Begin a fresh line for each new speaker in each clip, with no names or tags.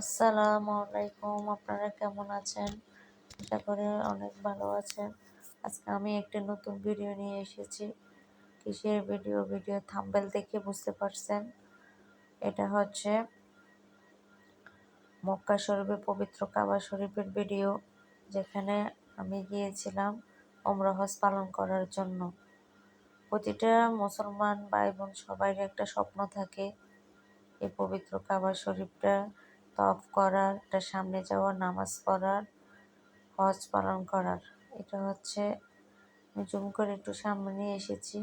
আসসালামু আলাইকুম, আপনারা কেমন আছেন? আশা করি অনেক ভালো আছেন। আজকে আমি একটি নতুন ভিডিও নিয়ে এসেছি। কিসের ভিডিও? ভিডিও থাম্বেল দেখে বুঝতে পারছেন। এটা হচ্ছে মক্কা শরীফে পবিত্র কাবা শরীফের ভিডিও, যেখানে আমি গিয়েছিলাম অমরহজ পালন করার জন্য। প্রতিটা মুসলমান ভাই বোন সবাই একটা স্বপ্ন থাকে, এই পবিত্র কাবা শরীফটা তফ করার, এটা সামনে যাওয়ার নামাজ পড়ার, হজ পালন করার। এটা হচ্ছে, আমি জুম করে একটু সামনে এসেছি।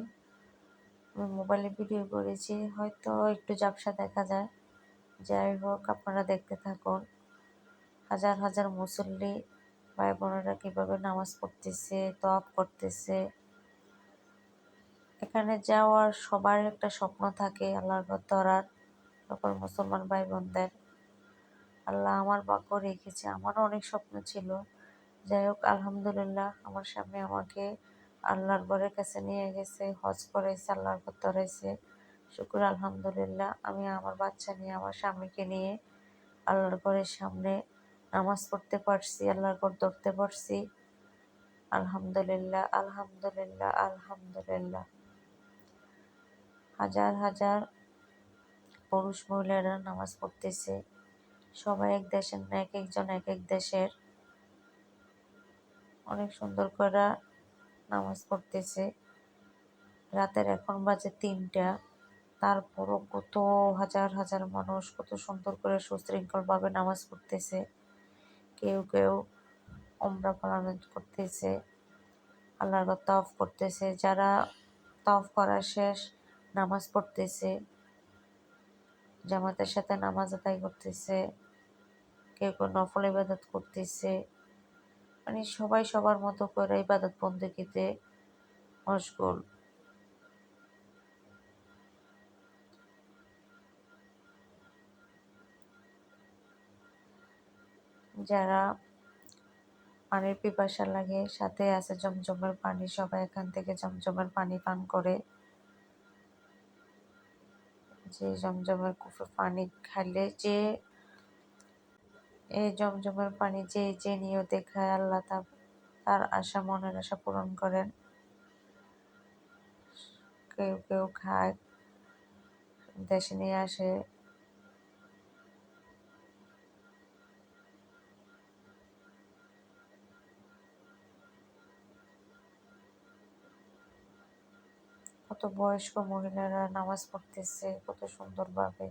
আমি মোবাইলে ভিডিও করেছি, হয়তো একটু জাপসা দেখা যায়। যাই হোক, আপনারা দেখতে থাকুন। হাজার হাজার মুসল্লি ভাই বোনেরা কীভাবে নামাজ পড়তেছে তফ করতেছে। এখানে যাওয়ার সবার একটা স্বপ্ন থাকে, আল্লাহর ধরার সকল মুসলমান ভাই বোনদের আল্লাহ আমার ভাগ্য রেখেছে, আমারও অনেক স্বপ্ন ছিল। যাই হোক, আলহামদুলিল্লাহ, আমার স্বামী আমাকে আল্লাহর ঘরের কাছে নিয়ে গেছে, হজ করাইছে, আল্লাহর ঘর ধরাইছে। শুকুর, আলহামদুলিল্লাহ, আমি আমার বাচ্চা নিয়ে, আমার স্বামীকে নিয়ে আল্লাহর ঘরের সামনে নামাজ পড়তে পারছি, আল্লাহর ঘর ধরতে পারছি। আলহামদুলিল্লাহ আলহামদুলিল্লাহ আলহামদুলিল্লাহ। হাজার হাজার পুরুষ মহিলারা নামাজ পড়তেছে। সবাই এক দেশের না এক একজন এক এক দেশের। অনেক সুন্দর করে নামাজ পড়তেছে। রাতের এখন বাজে তিনটা। তারপরও কত হাজার হাজার মানুষ কত সুন্দর করে সুশৃঙ্খলভাবে নামাজ পড়তেছে। কেউ কেউ ওমরা পালন করতেছে, আল্লাহর তফ করতেছে। যারা তফ করা শেষ নামাজ পড়তেছে, জামাতের সাথে নামাজ আদায় করতেছে। কেউ কেউ নফল ইবাদত করতেছে। মানে সবাই সবার মতো করে ইবাদত বন্দুকিতে মশগুল। যারা পানির পিপাসা লাগে, সাথে আছে জমজমের পানি, সবাই এখান থেকে জমজমের পানি পান করে। যে জমজমের কুফে পানি খাইলে যে এই জমজমের পানি যে যে নিয়ে দেখায় আল্লাহ তা তার আশা, মনের আশা পূরণ করেন। কেউ কেউ খায়, দেশে নিয়ে আসে। কত বয়স্ক মহিলারা নামাজ পড়তেছে, কত সুন্দরভাবে।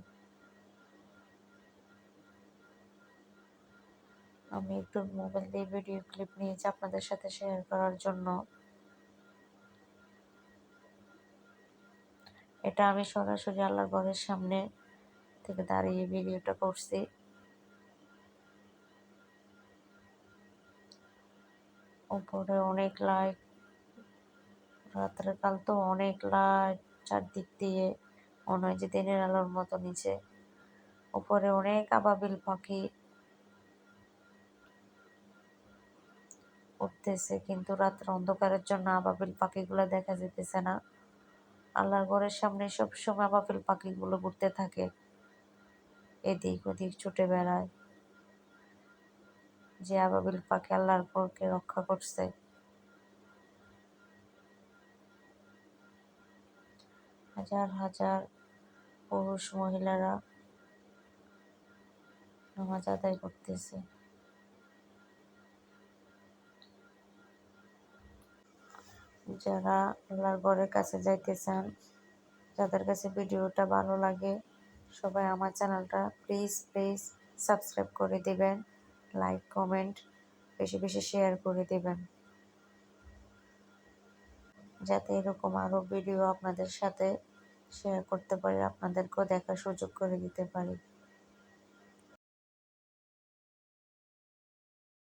আমি একটু মোবাইল দিয়ে ভিডিও ক্লিপ নিয়েছি আপনাদের সাথে শেয়ার করার জন্য। এটা আমি সরাসরি আল্লাহর ঘরের সামনে থেকে দাঁড়িয়ে ভিডিওটা করছি। উপরে অনেক লাইট রাত্রে কাল তো অনেক লাইট চারদিক দিয়ে, মনে হয় যে দিনের আলোর মতো নিচে। উপরে অনেক আবাবিল পাখি। উঠতেছে কিন্তু রাত্রে অন্ধকারের জন্য আবাবিল পাখিগুলো দেখা যেতেছে না। আল্লাহর ঘরের সামনে সবসময় আবাবিল পাখিগুলো ঘুরতে থাকে, এদিক ওদিক ছুটে বেড়ায়। যে আবাবিল পাখি আল্লাহর ঘরকে রক্ষা করছে। হাজার হাজার পুরুষ মহিলারা নামাজ আদায় করতেছে। যারা আল্লাহর ঘরের কাছে যাইতে চান যাদের কাছে ভিডিওটা ভালো লাগে, সবাই আমার চ্যানেলটা প্লিজ প্লিজ সাবস্ক্রাইব করে দেবেন লাইক কমেন্ট বেশি বেশি শেয়ার করে দেবেন। যাতে এরকম আরও ভিডিও আপনাদের সাথে শেয়ার করতে পারি, আপনাদেরকেও দেখার সুযোগ করে দিতে পারি।